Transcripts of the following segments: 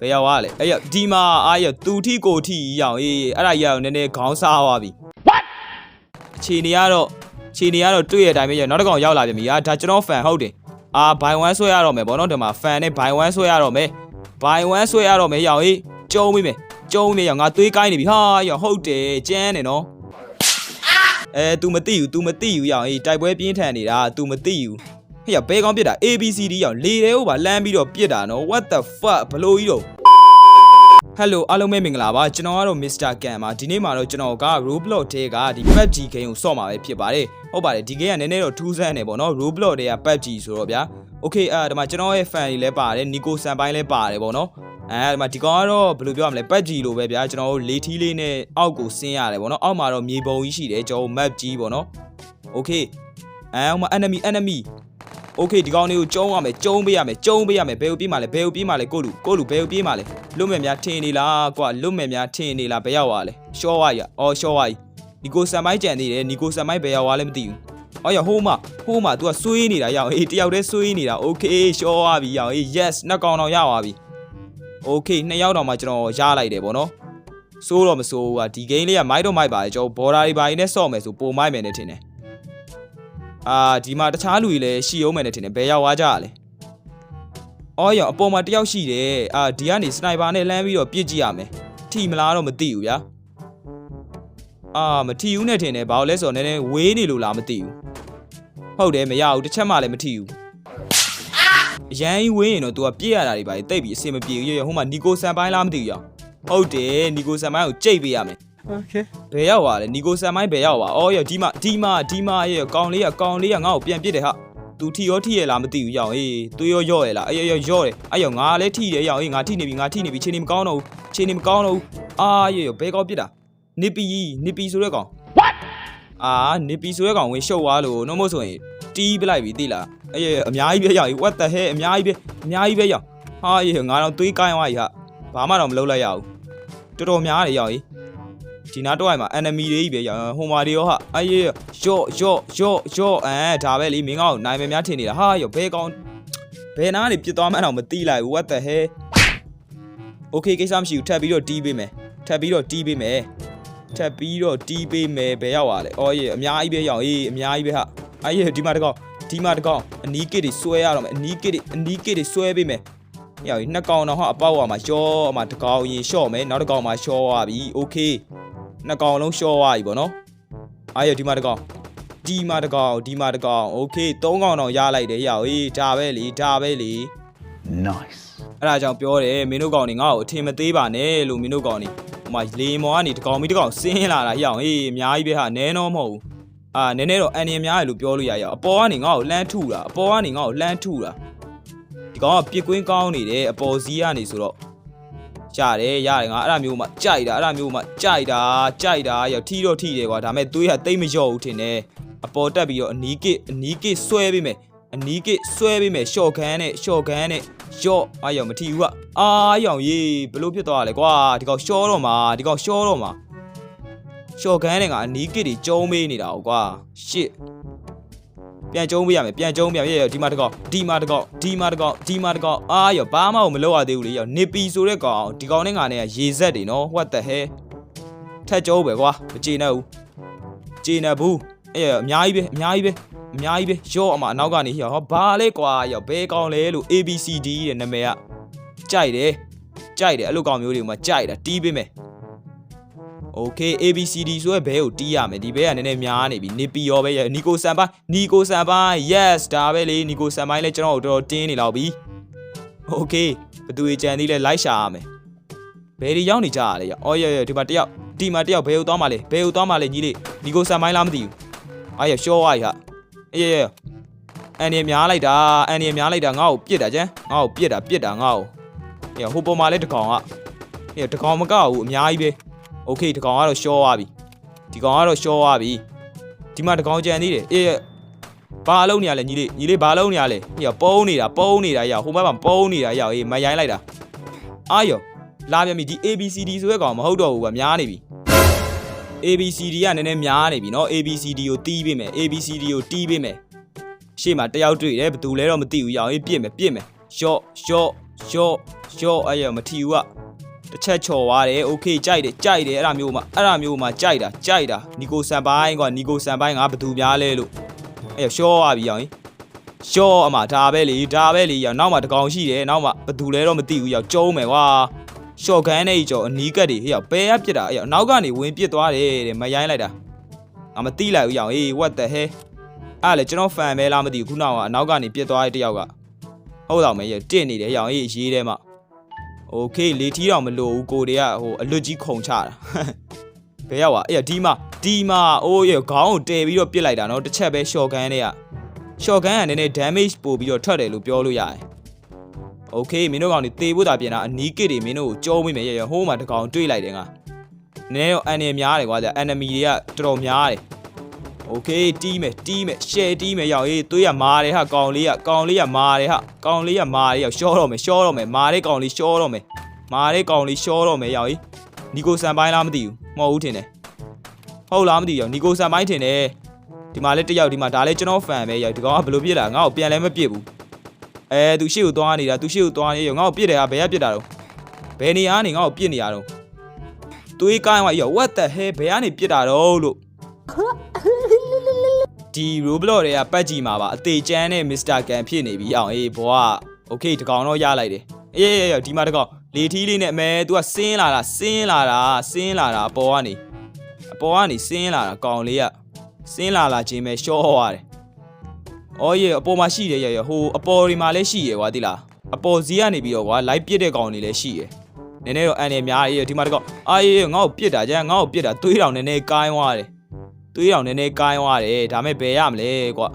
ဘယ်ရောက်သွားလဲအဲ့ရဒီမှာအားရသူထီကိုထီရောင်အေးအဲ့ဒါကြီးကတော့နည်းနည်းခေါင်းစားသွားပြီ what အခြေအနေကတော့အခြေအနေကတော့တွေ့ရတဲ့အတိုင်းပဲရနောက်တစ်ကောင်ရောက်လာပြန်ပြီအာဒါကျွန်တော် fan ဟုတ်တယ်အာ by one ဆွဲရတော့မယ်ဗောနော်ဒီမှာ fan နဲ့ by one ဆွဲရတော့မယ် by one ဆွဲရတော့မယ်ရောင်အေးကျုံးမိမယ်ကျုံးမိမယ်ရောင်ငါသွေးကိုင်းနေပြီဟာရောင်ဟုတ်တယ်ကျန်းနေနော်အဲ तू မသိဘူး तू မသိဘူးရောင်အေးတိုက်ပွဲပြင်းထန်နေတာ तू မသိဘူး ဟေ့ရဘဲကောင်းပြစ်တာ ABCD ရောက်လေတဲဟိုပါလမ်းပြီးတော့ပြစ်တာနော် what the fuck ဘလို့ကြီးတော့ Hello အားလုံးပဲမင်္ဂလာပါကျွန်တော်ကတော့ Mr. Can ပါဒီနေ့မှာတော့ကျွန်တော်က Roblox ထဲကဒီ PUBG game ကိုဆော့မှာပဲဖြစ်ပါတယ်ဟုတ်ပါတယ်ဒီ game ကနည်းနည်းတော့ထူးဆန်းနေပေါ့နော် Roblox ထဲက PUBG ဆိုတော့ဗျာ Okay အဲဒီမှာကျွန်တော်ရဲ့ fan တွေလည်းပါတယ် Nico ဆန်ပိုင်းလည်းပါတယ်ပေါ့နော်အဲဒီမှာဒီကောင်ကတော့ဘယ်လိုပြောရမလဲ PUBG လိုပဲဗျာကျွန်တော်တို့လေထီးလေးနဲ့အောက်ကိုဆင်းရတယ်ပေါ့နော်အောက်မှာတော့မြေပုံကြီးရှိတယ်ကျွန်တော် map ကြီးပေါ့နော် Okay အဲဟိုမှာ enemy enemy โอเคဒီကောင်လေးကိုကျုံးရမယ်ကျုံးပေးရမယ်ကျုံးပေးရမယ်ဘယ်ကိုပြေးမှာလဲဘယ်ကိုပြေးမှာလဲကိုလူကိုလူဘယ်ကိုပြေးမှာလဲလွတ်မဲ့များထင်နေလားကွာလွတ်မဲ့များထင်နေလားဘယ်ရောက်သွားလဲရှော့ဝါရအော်ရှော့ဝါကြီးနီကိုဆန်မိုင်းကြံနေတယ်နီကိုဆန်မိုင်းဘယ်ရောက်သွားလဲမသိဘူးအော်ရဟိုးမဟိုးမ तू ကဆွေးနေတာရောက်အေးတယောက်တည်းဆွေးနေတာโอเคရှော့ဝါပြီရောက်အေး yes နှစ်ကောင်တော့ရသွားပြီโอเคနှစ်ယောက်တော့မှကျွန်တော်ရလိုက်တယ်ဗောနော်စိုးတော့မစိုးဘူးကဒီ game လေးကမိုက်တော့မိုက်ပါတယ်ကျွန်တော် border တွေဘာတွေနဲ့ဆော့မယ်ဆိုပုံမိုက်မယ်နဲ့ထင်တယ် အာဒီမှာတခြားလူတွေလည်းရှိအောင်မယ်နဲ့ထင်တယ်ဘယ်ရောက်သွားကြရလဲအော်ရောအပေါ်မှာတယောက်ရှိတယ်အာဒီကနေစနိုက်ပါနဲ့လှမ်းပြီးတော့ပြစ်ကြည့်ရမယ်ထိမလားတော့မသိဘူးဗျာအာမထီဘူးနဲ့ထင်တယ်ဘာလို့လဲဆိုတော့နည်းနည်းဝေးနေလို့လားမသိဘူးဟုတ်တယ်မရဘူးတစ်ချက်မှလည်းမထီဘူးအရန်ကြီးဝေးရင်တော့ तू ကပြစ်ရတာတွေပါတိတ်ပြီးအဆင်မပြေဘူးရရဟိုမှာနီကိုဆန်ပိုင်းလားမသိဘူးရောဟုတ်တယ်နီကိုဆန်ပိုင်းကိုကြိတ်ပေးရမယ် Okay. ဘယ်ရောက်သွားလဲနီကိုဆန်မိုင်းဘယ်ရောက်သွားအော်ရောဒီမှာဒီမှာဒီမှာရဲ့ကောင်လေးကကောင်လေးကငါ့ကိုပြန်ပစ်တယ်ဟာသူထီရောထီရဲ့လားမသိဘူးရောက်ဟေးသူရောရော့ရဲ့လားအေးရောရော့တယ်အဲ့ရောငါလည်းထီတယ်ရောက်ဟေးငါထီနေပြီငါထီနေပြီချင်းနေမကောင်းတော့ဘူးချင်းနေမကောင်းတော့ဘူးအာရေရောဘဲကောင်းပစ်တာနိပီနိပီဆိုတဲ့ကောင် what အာနိပီဆိုတဲ့ကောင်ဝင်ရှုပ်သွားလို့နှုတ်မို့ဆိုရင်တီးပလိုက်ပြီသိလားအေးအများကြီးပဲရောက်ဟေး what the hell အများကြီးပဲအများကြီးပဲရောက်ဟာရေငါတော့သွေးကိုင်းသွားပြီဟာဘာမှတော့မလုပ်လိုက်ရဘူးတော်တော်များတယ်ရောက်ဟေး ဒီနာတော့အိမ်မှာ enemy တွေကြီးပဲရဟိုမာတွေရောဟာအေးရော့ရော့ရော့ရော့အဲဒါပဲလေမင်းကောင်နိုင်မယ်များထင်နေတာဟာရောဘဲကောင်ဘယ်နာနေပြစ်သွားမှန်းတော့မသိလိုက်ဘူး what the hell okay ကိစ္စမရှိဘူးထပ်ပြီးတော့တီးပေးမယ်ထပ်ပြီးတော့တီးပေးမယ်ထပ်ပြီးတော့တီးပေးမယ်ဘယ်ရောက်သွားလဲအော်ရေအများကြီးပဲရောက်အေးအများကြီးပဲဟာအေးဒီမှာတကောင်ဒီမှာတကောင်အနီးကစ်တွေဆွဲရတော့မယ်အနီးကစ်တွေအနီးကစ်တွေဆွဲပေးမယ်ရောက်နှစ်ကောင်တော့ဟာအပေါက်ရမှာရော့မှာတကောင်ရင်ရှော့မယ်နောက်တကောင်မှာရှော့ရပြီ okay နှစ်ကောင်လုံးရှော့သွားပြီပေါ့နော်အားရဒီမှာတကောင်ဒီမှာတကောင်ဒီမှာတကောင် okay သုံးကောင်တော့ရလိုက်တယ်ရောက်အေးဒါပဲလေဒါပဲလေ nice အဲ့ဒါကြောင့်ပြောတယ်မင်းတို့ကောင်နေငါ့ကိုအထင်မသေးပါနဲ့လို့မင်းတို့ကောင်နေဟိုမှာလေမော်ကနေတကောင်မီတကောင်ဆင်းလာတာရောက်အေးအများကြီးပဲဟာနဲတော့မဟုတ်ဘူးအာနည်းနည်းတော့အန်ရင်များတယ်လို့ပြောလို့ရရအောင်အပေါ်ကနေငါ့ကိုလှမ်းထုတာအပေါ်ကနေငါ့ကိုလှမ်းထုတာဒီကောင်ကပြစ်ကွင်းကောင်းနေတယ်အပေါ်စီးကနေဆိုတော့ ရတယ်ရတယ်ငါအဲ့ဒါမျိုးမှကြိုက်တာအဲ့ဒါမျိုးမှကြိုက်တာကြိုက်တာရောထီတော့ထီတယ်ကွာဒါမဲ့သွေးကတိတ်မလျော့ဘူးထင်တယ်အပေါ်တက်ပြီးတော့အနီးကစ်အနီးကစ်ဆွဲပေးမယ်အနီးကစ်ဆွဲပေးမယ်ရှော့ခန်းနဲ့ရှော့ခန်းနဲ့ရော့အားရောင်မထီဘူးကအာရောင်ရေးဘလို့ဖြစ်သွားလဲကွာဒီကောင်ရှော့တော့မှာဒီကောင်ရှော့တော့မှာရှော့ခန်းနဲ့ကအနီးကစ်တွေကျုံးမေးနေတာကွာရှစ် ပြန်ကျုံးပေးရမယ်ပြန်ကျုံးပြရရဒီမှာတကောက်ဒီမှာတကောက်ဒီမှာတကောက်ဒီမှာတကောက်အာရောဘာမှမလုပ်ရသေးဘူးလေရောနေပီဆိုတဲ့ကောင်ဒီကောင်နဲ့ငါနဲ့ရေဆက်တွေနော် what the hell ထက်ကျုံးပဲကွာမကြေနဲ့ဘူးကြေနဲ့ဘူးအဲ့အများကြီးပဲအများကြီးပဲအများကြီးပဲရော့အမအနောက်ကနေဟောဘာလဲကွာရောဘဲကောင်လဲလို့ ABCD တဲ့နာမည်ကကြိုက်တယ်ကြိုက်တယ်အဲ့လိုကောင်မျိုးတွေကမှကြိုက်တာတီးပေးမယ် Okay ABCD ဆိုရဲဘဲကိုတီးရမယ်ဒီဘဲကနည်းနည်းများနေပြီနေပီရောပဲရနီကိုဆန်ပိုင်းနီကိုဆန်ပိုင်း yes ဒါပဲလေနီကိုဆန်ပိုင်းလဲကျွန်တော်တို့တော်တော်တင်းနေလောက်ပြီ Okay ဘသူကြံသေးလဲလိုက်ရှာရမယ်ဘယ်ဒီရောက်နေကြရလဲရအော်ရရဒီမှာတယောက်ဒီမှာတယောက်ဘယ်ကိုသွားမှလဲဘယ်ကိုသွားမှလဲညီလေးနီကိုဆန်ပိုင်းလားမသိဘူးအားရရှော့ဝါရဟာအေးရအန်ဒီများလိုက်တာအန်ဒီများလိုက်တာငါ့ကိုပြစ်တာကျန်ငါ့ကိုပြစ်တာပြစ်တာငါ့ကိုအေးဟိုပေါ်မှာလဲတကောင်ကအေးတကောင်မကောက်ဘူးအများကြီးပဲ โอเคဒီကောင်ကတော့ရှော့သွားပြီဒီကောင်ကတော့ရှော့သွားပြီဒီမှာဒီကောင်ကြံသေးတယ်အေးဘာလုံးနေရလဲညီလေးညီလေးဘာလုံးနေရလဲဟိရပုံးနေတာပုံးနေတာရဟိုဘက်မှာပုံးနေတာရအေးမရိုင်းလိုက်တာအာယောလာပြန်ပြီဒီ ABCD ဆိုတဲ့ကောင်မဟုတ်တော့ဘူးကများနေပြီ ABCD ကနည်းနည်းများနေပြီเนาะ ABCD ကိုတီးပေးမယ် ABCD ကိုတီးပေးမယ်ရှေ့မှာတယောက်တွေ့တယ်ဘယ်သူလဲတော့မသိဘူးရအောင်အေးပြစ်မယ်ပြစ်မယ်ရှော့ရှော့ ရှော့ရှော့အဲ့ရမထီဘူးက တစ်ချက်ချော်သွားတယ်โอเคကြိုက်တယ်ကြိုက်တယ်အဲ့ဒါမျိုးမှအဲ့ဒါမျိုးမှကြိုက်တာကြိုက်တာနီကိုဆန်ပိုင်းကွာနီကိုဆန်ပိုင်းငါဘယ်သူများလဲလို့အဲ့ရရှော့သွားပြီရောင်ကြီးရှော့အမဒါပဲလေဒါပဲလေရောင်နောက်မှတကောင်ရှိတယ်နောက်မှဘယ်သူလဲတော့မသိဘူးရောင်ကျုံးမယ်ကွာရှော့ကန်နဲ့ကြော်အနီးကတ်တွေဟေ့ရောင်ဘယ်ရပြစ်တာအဲ့ရောင်နောက်ကနေဝင်ပြစ်သွားတယ်တဲ့မရိုင်းလိုက်တာငါမသိလိုက်ဘူးရောင်ဟေး what the hell အဲ့လေကျွန်တော်ဖန်ပဲလားမသိဘူးခုနောက်ကအနောက်ကနေပြစ်သွားတဲ့တယောက်ကဟုတ်တော့မယ်ရတင့်နေတယ်ရောင်အေးရေးထဲမှာ โอเคလေထီးတော့မလို့ဘူးကိုတွေကဟိုအလွတ်ကြီးခုံချတာ ဘယ်ရောက်อ่ะအဲ့ဒီမှာဒီမှာအိုးရခေါင်းကိုတဲပြီးတော့ပြစ်လိုက်တာเนาะတစ်ချက်ပဲ short gun နဲ့က short gun ကနည်းနည်း damage ပို့ပြီးတော့ထွက်တယ်လို့ပြောလို့ရတယ်โอเคမင်းတို့ကောင်တွေတေဖို့တာပြင်တာအနီးကစ်တွေမင်းတို့ကိုကျုံးမိမယ်ရရဟိုးမှာတကောင်တွေးလိုက်တယ်ငါနည်းနည်းတော့ enemy များတယ်ကွာကြာ enemy တွေကတော်တော်များတယ် โอเคတီးမယ်တီးမယ်ရှယ်တီးမယ်ရောက်ရေးသွေးရမာတယ်ဟာကောင်လေးကကောင်လေးကမာတယ်ဟာကောင်လေးကမာတယ်ရောက်ရှောတော့မယ်ရှောတော့မယ်မာတဲ့ကောင်လေးရှောတော့မယ်မာတဲ့ကောင်လေးရှောတော့မယ်ရောက်ရေးနီကိုဆန်ပိုင်းလားမသိဘူးမဟုတ်ဘူးထင်တယ်ဟုတ်လားမသိဘူးရောက်နီကိုဆန်ပိုင်းထင်တယ်ဒီမှာလည်းတစ်ယောက်ဒီမှာဒါလည်းကျွန်တော်ဖန်ပဲရောက်ဒီကောင်ကဘယ်လိုပြစ်လာငါ့ကိုပြန်လဲမပြစ်ဘူးအဲသူရှေ့ကိုသွားနေတာသူရှေ့ကိုသွားနေရောက်ငါ့ကိုပြစ်တယ်ဟာဘယ်ကပြစ်တာတော့ဘယ်နေရာကနေငါ့ကိုပြစ်နေရတော့သွေးကိုင်းသွားရောက် what the hell ဘယ်ကနေပြစ်တာတော့လို့ ဒီ Roblox တွေကပတ်ကြည့်မှာပါအသေးချမ်းနဲ့ Mr. Gun ဖြစ်နေပြီအောင်အေးဘောက Okay တကောင်တော့ရလိုက်တယ်အေးအေးအေးဒီမှာတကောင်လေထီးလေးနဲ့အမဲ तू ကဆင်းလာတာဆင်းလာတာဆင်းလာတာအပေါ်ကနေအပေါ်ကနေဆင်းလာတာကောင်လေးကဆင်းလာလာခြင်းပဲရှော့သွားတယ်အော်ရေအပေါ်မှာရှိတယ်ရရဟိုအပေါ်ဒီမှာလည်းရှိရကွာတိလားအပေါ်ဇီးကနေပြီးတော့ကွာလိုက်ပစ်တဲ့ကောင်တွေလည်းရှိရနည်းနည်းတော့အန်နေများအေးဒီမှာတကောင်အာအေးငါ့ကိုပစ်တာကြငါ့ကိုပစ်တာသွေးတောင်နည်းနည်းကိုင်းသွားတယ် သွေးတောင်နည်းနည်းကိုင်းသွားတယ်ဒါမဲ့ဘယ်ရမလဲကွာ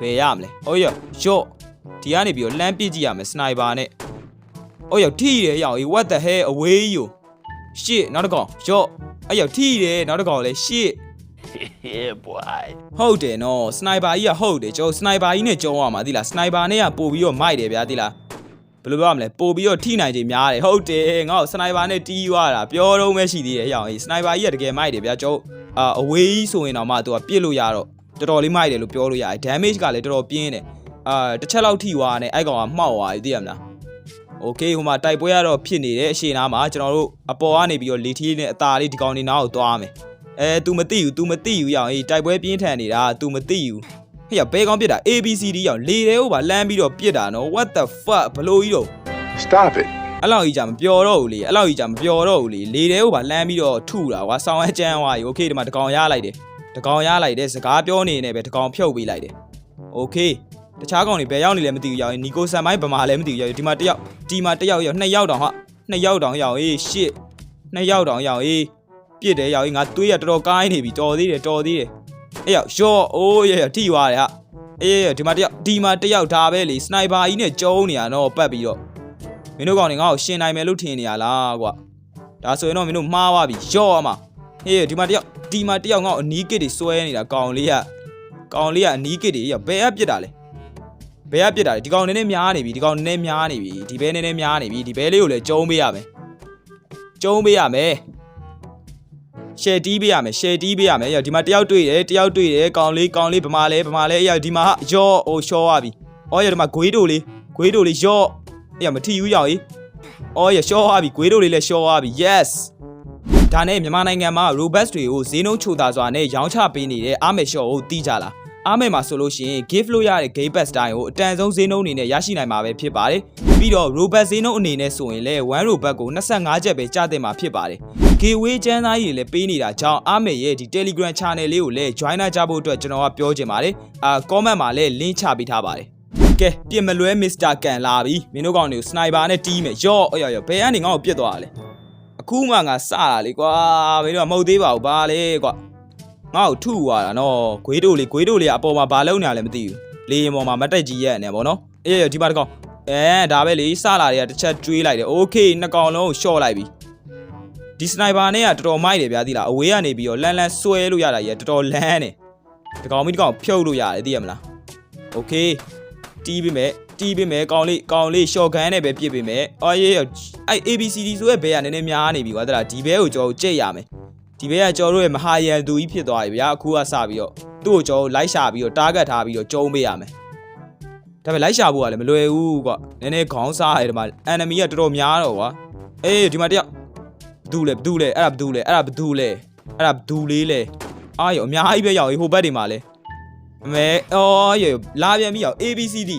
ဘယ်ရမလဲအိုးရရော့ဒီကနေပြီးတော့လှမ်းပစ်ကြည့်ရမယ်စနိုက်ပါနဲ့အိုးရထိတယ်ရောင်အေး what the hell away you shit နောက်တစ်ကောင်ရော့အဲ့ရထိတယ်နောက်တစ်ကောင်လဲ shit yeah, boy. ဟုတ်တယ်နော်စနိုက်ပါကြီးကဟုတ်တယ်ကျွန်တော်စနိုက်ပါကြီးနဲ့ကြုံရမှာသိလားစနိုက်ပါနဲ့ကပို့ပြီးတော့မိုက်တယ်ဗျာသိလား ဘယ်လိုပြောရမလဲပို့ပြီးတော့ထိနိုင်ခြင်းများတယ်ဟုတ်တယ်ငါ့ကိုစနိုက်ပါနဲ့တီးသွားတာပြောတော့မဲရှိသေးတယ်ဟဲ့အောင်စနိုက်ပါကြီးကတကယ်မိုက်တယ်ဗျာကျွန်တော်အာအဝေးဆိုရင်တော့မှသူကပြစ်လို့ရတော့တော်တော်လေးမိုက်တယ်လို့ပြောလို့ရတယ် damage ကလည်းတော်တော်ပြင်းတယ်အာတစ်ချက်လောက်ထိသွားတယ်အဲ့ကောင်ကမှောက်သွားပြီသိရမလားโอเคဟိုမှာတိုက်ပွဲရတော့ဖြစ်နေတယ်အရှိနာမှာကျွန်တော်တို့အပေါ်ကနေပြီးတော့လေထီးနဲ့အตาလေးဒီကောင်နေနားကိုသွားမယ်အဲ तू မသိဘူး तू မသိဘူးရောင်အေးတိုက်ပွဲပြင်းထန်နေတာ तू မသိဘူး ဟေ့ရဘဲကောင်းပြစ်တာ ABCD ရောင်လေတဲဟိုပါလမ်းပြီးတော့ပြစ်တာနော် what the fuck ဘလို့ကြီးတော့ Stop it. အဲ့လောက်ကြီးကြာမပျော်တော့ဘူးလေအဲ့လောက်ကြီးကြာမပျော်တော့ဘူးလေလေတဲဟိုပါလမ်းပြီးတော့ထုတာကွာဆောင်းအကျန်းသွားပြီโอเคဒီမှာတကောင်ရလိုက်တယ်တကောင်ရလိုက်တယ်စကားပြောနေနေပဲတကောင်ဖြုတ်ပေးလိုက်တယ်โอเคတခြားကောင်တွေဘယ်ရောက်နေလဲမသိဘူးရောက်ရင်နီကိုဆန်မိုင်းဗမာလည်းမသိဘူးရောက်ရင်ဒီမှာတစ်ယောက်ဒီမှာတစ်ယောက်ရောက်နှစ်ယောက်တောင်ဟာနှစ်ယောက်တောင်ရောက်အေး shit နှစ်ယောက်တောင်ရောက်အေးပြစ်တယ်ရောက်ရင်ငါသွေးရတော်တော်ကိုင်းနေပြီတော်သေးတယ်တော်သေးတယ် အေးရောက်ရှော့အိုးရရထိသွားတယ်ဟာအေးဒီမှာတစ်ယောက်ဒီမှာတစ်ယောက်ဒါပဲလေစနိုက်ပါကြီးနဲ့ကျုံးနေရတော့ပတ်ပြီးတော့မင်းတို့ကောင်တွေငါ့ကိုရှင်နိုင်မယ်လို့ထင်နေရလားကွာဒါဆိုရင်တော့မင်းတို့မှားသွားပြီရော့အမဟေးဒီမှာတယောက်ဒီမှာတယောက်ငါ့ကိုအနီးကစ်တွေစွဲနေတာကောင်လေးကကောင်လေးကအနီးကစ်တွေရဘယ်အပြစ်တာလဲဘယ်အပြစ်တာလဲဒီကောင်နည်းနည်းများနေပြီဒီကောင်နည်းနည်းများနေပြီဒီဘဲနည်းနည်းများနေပြီဒီဘဲလေးကိုလည်းကျုံးပေးရမယ်ကျုံးပေးရမယ် ရှယ်တီးပေးရမယ်ရှယ်တီးပေးရမယ်ရဒီမှာတယောက်တွေ့တယ်တယောက်တွေ့တယ်ကောင်လေးကောင်လေးဗမာလဲဗမာလဲရဒီမှာဟာရော့ဟိုရှော့သွားပြီအော်ရဒီမှာဂွေးတို့လေးဂွေးတို့လေးရော့အေးမထီယူရောက်ကြီး။အော်ရရှော့သွားပြီ၊ဂွေးတို့လေးလည်းရှော့သွားပြီ။ Yes ။ဒါနဲ့မြန်မာနိုင်ငံမှာ Robux တွေကိုဈေးနှုန်းချိုသာစွာနဲ့ရောင်းချပေးနေတဲ့အာမေရှော့ကိုတီးကြလား။အာမေမှာဆိုလို့ရှိရင် gift လို့ရတဲ့ game pass တိုင်းကိုအတန်ဆုံးဈေးနှုန်းအနေနဲ့ရရှိနိုင်မှာပဲဖြစ်ပါတယ်။ပြီးတော့ Robux ဈေးနှုန်းအနေနဲ့ဆိုရင်လည်း1 Robux ကို25ကျပ်ပဲကျတင်မှာဖြစ်ပါတယ်။ Gateway ကျန်းသားကြီးတွေလည်းပေးနေတာကြောင့်အာမေရဲ့ဒီ Telegram channel လေးကိုလည်း join ကြဖို့အတွက်ကျွန်တော်ကပြောချင်ပါတယ်။အာ comment မှာလည်း link ချပေးထားပါတယ်။ ကဲပြင်မလွဲမစ္စတာကန်လာပြီမင်းတို့ကောင်တွေကိုစနိုက်ပါနဲ့တီးမယ်ရော့အော်ရော့ဘယ်ကနေငါ့ကိုပြစ်သွားတာလဲအခုမှငါစတာလေကွာမင်းတို့ကမဟုတ်သေးပါဘူးဘာလဲကွာငါ့ကိုထုသွားတာနော်ဂွေးတို့လေးဂွေးတို့လေးကအပေါ်မှာဘာလုံးနေရလဲမသိဘူးလေရင်ပေါ်မှာမတက်ကြီးရဲ့အနေပေါ့နော်အေးရဒီမှာတကောင်အဲဒါပဲလေစလာတွေကတစ်ချက်ကျွေးလိုက်တယ်โอเคနှစ်ကောင်လုံးကိုရှော့လိုက်ပြီ ဒီစနိုက်ပါနဲ့ကတော်တော်မိုက်တယ်ဗျာသိလားအဝေးကနေပြီးတော့လန်လန်ဆွဲလို့ရတာကြီးကတော်တော်လန်းတယ်တကောင်မီတကောင်ဖြုတ်လို့ရတယ်သိရမလားโอเค တီးပေးမယ်တီးပေးမယ်ကောင်းလေးကောင်းလေးရှော့ဂန်နဲ့ပဲပြစ်ပေးမယ်အော်ရေးအဲ့ ABCD ဆိုရဲ့ဘဲကနည်းနည်းများနေပြီကွာတဲ့လားဒီဘဲကိုကျွန်တော်ကြိတ်ရမယ်ဒီဘဲကကျွန်တော်တို့ရဲ့မဟာရန်သူကြီးဖြစ်သွားပြီဗျာအခုကစပြီးတော့သူ့ကိုကျွန်တော်လိုက်ရှာပြီးတော့ target ထားပြီးတော့ကျုံးပေးရမယ် ဒါပေမဲ့လိုက်ရှာဖို့ကလည်းမလွယ်ဘူးကွာနည်းနည်းခေါင်းစားရတယ်ဒီမှာ enemy ကတော်တော်များတော့ကွာအေးဒီမှာတယောက် ဘသူလဲဘသူလဲအဲ့ဒါဘသူလဲအဲ့ဒါဘသူလဲအဲ့ဒါဘသူလေးလဲအာရောအများကြီးပဲရောက်ဟိုဘက်တွေမှာလဲအမဲအော်ရောလာပြန်ပြီရောက် ABCD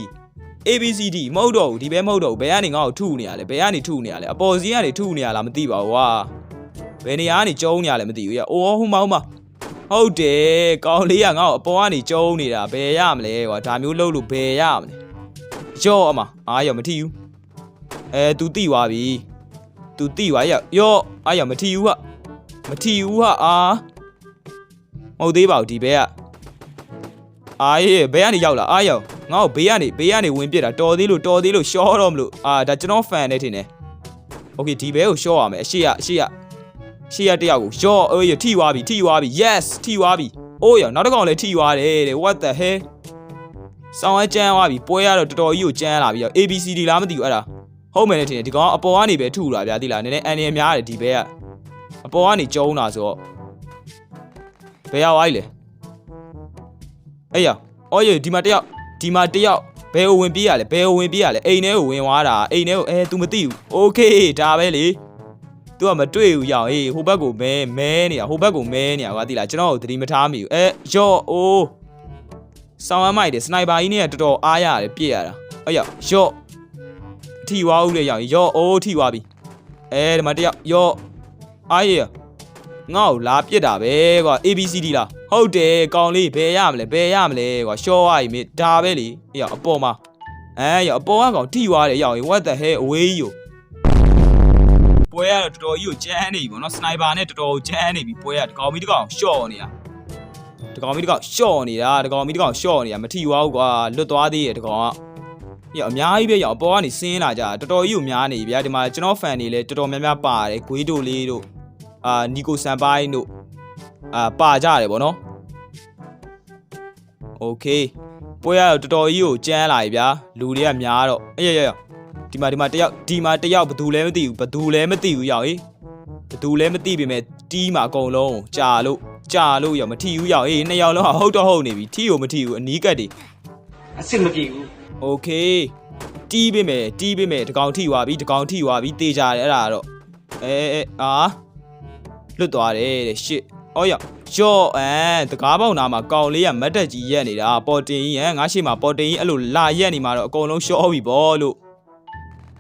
ABCD မဟုတ်တော့ဘူးဒီဘဲမဟုတ်တော့ဘူးဘယ်ကနေငါ့ကိုထုနေရလဲဘယ်ကနေထုနေရလဲအပေါ်စီးကနေထုနေရလားမသိပါဘူးကွာဘယ်နေရာကနေကျုံနေရလဲမသိဘူးရအိုးဟိုမှာဟိုမှာဟုတ်တယ်ကောင်းလေးကငါ့ကိုအပေါ်ကနေကျုံနေတာဘယ်ရမလဲကွာဒါမျိုးလုပ်လို့ဘယ်ရမလဲရော့အမအားရောမထီဘူးအဲ तू တိသွားပြီ ။ तू တိပါရ။ရော့အာရမထီဘူးဟာ။မထီဘူးဟာအာ။မဟုတ်သေးပါဘူးဒီဘဲက။အာရေဘဲကနေရောက်လာအာရော။ငါ့ကိုဘေးကနေဘေးကနေဝင်ပြစ်တာတော်သေးလို့တော်သေးလို့ရှော့တော့မလို့အာဒါကျွန်တော်ဖန်နေထင်တယ်။ Okay ဒီဘဲကိုရှော့ရမယ်အရှိရအရှိရရှေ့ရတယောက်ကိုရော့အေးထိွားပြီထိွားပြီ yes ထိွားပြီအိုးရနောက်တစ်ကောင်လည်းထိွားတယ်တဲ့ what the hell ဆောင်းအကျန်းွားပြီပွဲရတော့တော်တော်ကြီးကိုကျန်းလာပြီ ABCD လားမသိဘူးအဲ့ဒါ ဟုတ်မယ်နဲ့ထင်တယ်ဒီကောင်အပေါ်ကနေပဲထုလာဗျာသိလားနည်းနည်းအန်ရများတယ်ဒီဘဲကအပေါ်ကနေကျုံးတာဆိုတော့ဘယ်ရောက်သွားလဲအေးရအော်ရေဒီမှာတယောက်ဒီမှာတယောက်ဘယ်ကိုဝင်ပြေးရလဲဘယ်ကိုဝင်ပြေးရလဲအိမ်ထဲကိုဝင်သွားတာအိမ်ထဲကိုအဲ तू မသိဘူး okay ဒါပဲလေ तू ကမတွေ့ဘူးရောင်ဟေးဟိုဘက်ကိုမဲမဲနေတာဟိုဘက်ကိုမဲနေတာကွာသိလားကျွန်တော်ကိုသတိမထားမိဘူးအဲရော့အိုးဆောင်းဝမ်းမိုက်တယ်စနိုက်ပါကြီးနဲ့တော်တော်အားရတယ်ပြည့်ရတာအဲ့ရရော့ ထိွားဦးလေရောင်ရော့အိုးထိွားပြီအဲဒီမှာတယောက်ရော့အားရငါ့ကိုလာပြစ်တာပဲကွာ ABCD လားဟုတ်တယ်ကောင်းလေးဘယ်ရမလဲဘယ်ရမလဲကွာရှော့ရည်မေဒါပဲလေအဲ့ရအပေါ်မှာအဲရအပေါ်ကကောင်ထိွားတယ်ရောင် what the hell အဝေးကြီးကိုပွဲကတော့တော်တော်ကြီးကိုကျန်းနေပြီပေါ့နော်စနိုက်ပါနဲ့တော်တော်ကြမ်းနေပြီပွဲကတကောင်မီတကောင်ရှော့နေတာတကောင်မီတကောင်ရှော့နေတာတကောင်မီတကောင်ရှော့နေတာမထီသွားဘူးကွာလွတ်သွားသေးရဲ့တကောင်က ညအများကြီးပဲရအောင်အပေါ်ကနေဆင်းလာကြတာတော်တော်ကြီးကိုများနေပြီဗျာဒီမှာကျွန်တော်ဖန်တွေလည်းတော်တော်များများပါတယ်ဂွေးတို့လေးတို့အာနီကိုဆန်ပိုင်းတို့အာပါကြတယ်ဗောနော်โอเคပွဲရတော့တော်တော်ကြီးကိုကျန်းလာပြီဗျာလူတွေကများတော့အေးရရရဒီမှာဒီမှာတယောက်ဒီမှာတယောက်ဘသူလဲမသိဘူးဘသူလဲမသိဘူးရောက်ဟေးဘသူလဲမသိပေမဲ့တီးမှာအကုန်လုံးကြာလို့ ကြာလို့ရောမထီဘူးရောက်အေးနှစ်ယောက်လုံးကဟုတ်တော့ဟုတ်နေပြီထီကိုမထီဘူးအနီးကတ်တွေ အစ်စ်မပြေဘူး โอเคတီးပေးမယ်တီးပေးမယ်တကောင်ထီသွားပြီတကောင်ထီသွားပြီတေးကြတယ်အဲ့ဒါကတော့အဲအဲအာလွတ်သွားတယ်တဲ့ရှစ်အော်ရောက်ရော့အဲတကားပေါက်နာမှာကောင်လေးကမတ်တက်ကြီးရက်နေတာပေါ်တင်ကြီးဟမ်ငါရှိမှာပေါ်တင်ကြီးအဲ့လိုလာရက်နေမှာတော့အကုန်လုံးရှော့ပြီဗောလို့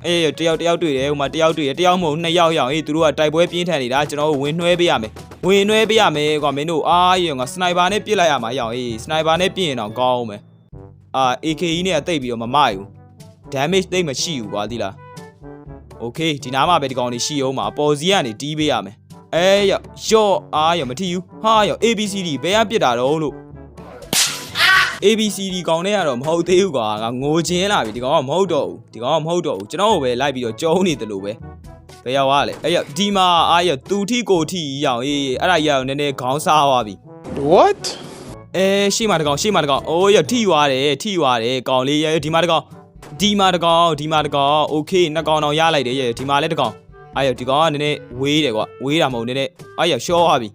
အေးတယောက်တယောက်တွေ့တယ်ဟိုမှာတယောက်တွေ့တယ်တယောက်မဟုတ်နှစ်ယောက်ရောက်အေးသူတို့ကတိုက်ပွဲပြင်းထန်နေတာကျွန်တော်တို့ဝင်နှွှဲပေးရမယ် ဝင်နှွဲပေးရမယ်ကွာမင်းတို့အားရငါစနိုက်ပါနဲ့ပြစ်လိုက်ရမှာရောင်အေးစနိုက်ပါနဲ့ပြစ်ရင်တော့ကောင်းအောင်မယ် အာ AKE နဲ့တိတ်ပြီးတော့မမယူ damage တိတ်မရှိဘူးကွာသိလား Okay ဒီနားမှာပဲဒီကောင်နေရှိအောင်မှာအပေါ်စီကနေတီးပေးရမယ်အဲရရော့အားရမထီယူဟာရ ABCD ဘယ်ကပြစ်တာတော့လို့ ABCD ကောင်နဲ့ကတော့မဟုတ်သေးဘူးကွာငါငိုချင်းလာပြီဒီကောင်ကမဟုတ်တော့ဘူးဒီကောင်ကမဟုတ်တော့ဘူးကျွန်တော်ကိုပဲလိုက်ပြီးတော့ကျုံးနေတယ်လို့ပဲဘယ်ရောက်သွားလဲအဲ့ရဒီမှာအားရသူထီကိုထီရောင်အေးအဲ့ဒါရအောင်နည်းနည်းခေါင်းစားသွားပြီ What? အဲရှေ့မှာတကောင်ရှေ့မှာတကောင်အိုးရထီသွားတယ်ထီသွားတယ်ကောင်လေးရဒီမှာတကောင်ဒီမှာတကောင်ဒီမှာတကောင်โอเคနှစ်ကောင်တော့ရလိုက်တယ်ရဒီမှာလည်းတကောင်အဲ့ရဒီကောင်ကနည်းနည်းဝေးတယ်ကွာဝေးတာမဟုတ်နည်းနည်းအဲ့ရရှော့သွားပြီ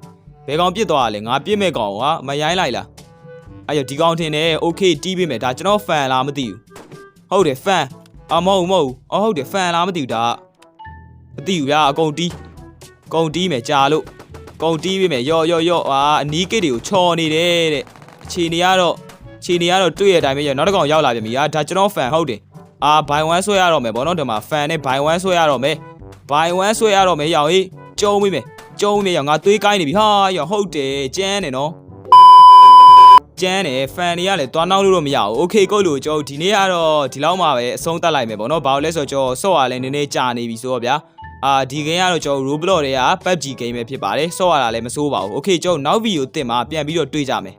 ဘယ်ကောင်ပြစ်သွားလဲငါပြစ်မဲ့ကောင်ဟာမရိုင်းလိုက်လားအဲ့ရဒီကောင်ထင်တယ်โอเคတီးပေးမယ်ဒါကျွန်တော်ဖန်လားမသိဘူးဟုတ်တယ်ဖန်အမဟုတ်မဟုတ်အော်ဟုတ်တယ်ဖန်လားမသိဘူးဒါက မသိဘူးဗျာအကုန်တီးအကုန်တီးမယ်ကြာလို့အ ကုန်တီးပေးမယ်ရော့ရော့ရော့အာအနီးကိတ်တွေကိုချော်နေတယ်တဲ့အခြေအနေကတော့အခြေအနေကတော့တွေ့ရတဲ့အတိုင်းပဲရောနောက်တစ်ကောင်ရောက်လာပြန်ပြီအာဒါကျွန်တော်ဖန်ဟုတ်တယ်အာဘိုင်1ဆွဲရတော့မယ်ဗောနော်ဒီမှာဖန်နဲ့ဘိုင်1ဆွဲရတော့မယ်ဘိုင်1ဆွဲရတော့မယ်ရောင်ဟေးကျုံးပေးမယ်ကျုံးပေးမယ်ရောင်ငါသွေးကိုင်းနေပြီဟာရောင်ဟုတ်တယ်ကျန်းတယ်နော်ကျန်းတယ်ဖန်တွေကလည်းတွားနောက်လို့တော့မရဘူးโอเคကိုလို့ကျွန်တော်ဒီနေ့ကတော့ဒီလောက်မှပဲအဆုံးသတ်လိုက်မယ်ဗောနော်ဘာလို့လဲဆိုတော့ကျွန်တော်ဆော့ရလဲနည်းနည်းကြာနေပြီဆိုတော့ဗျာ အာဒီ game ကတော့ကျွန်တော် Roblox တွေက PUBG game ပဲဖြစ်ပါတယ်ဆော့ရတာလည်းမစိုးပါဘူး။ Okay ကျွန်တော်နောက်ဗီဒီယိုတင်မှာပြန်ပြီးတော့တွေ့ကြမယ်